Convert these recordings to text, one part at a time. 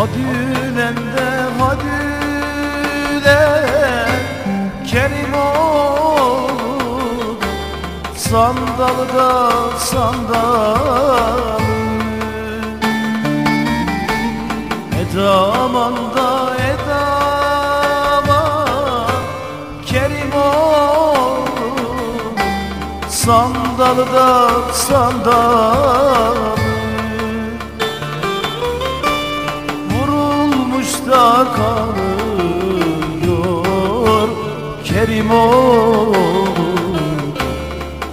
Hadi nemde hadi de Kerim oğlu Sandalı da sandalı Eda amanda Sandalı da sandalı Vurulmuş da kalıyor Kerim oğlum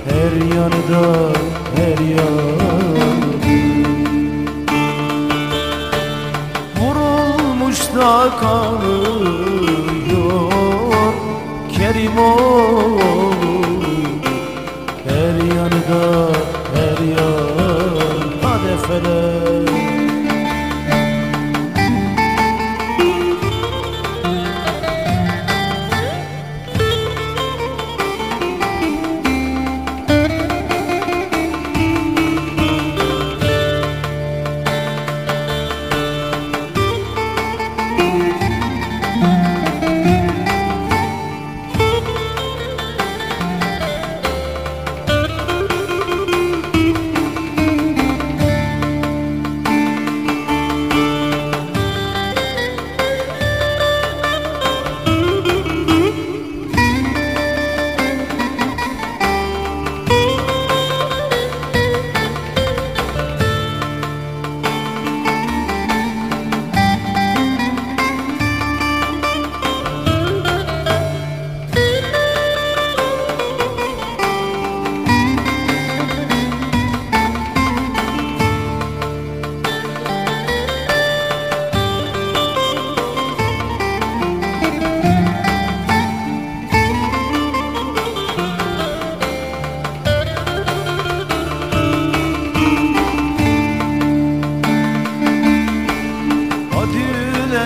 Her yanı da her yanı Vurulmuş da kalıyor Kerim oğlum Her yanı da her yanı Hadi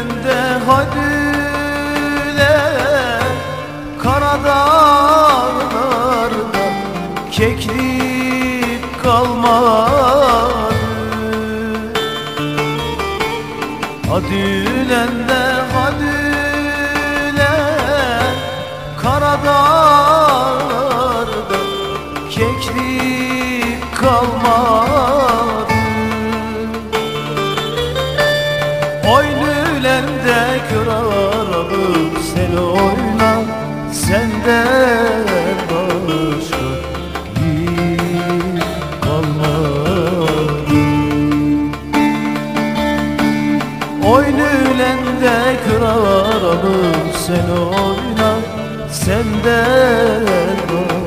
ulen de hadi de Karadağlarda keklik kalmadı Hadi ulen de hadi de Karadağlarda keklik Senden başka yiğit kalmadı. Oynülende kör arabım sen oyna Senden başka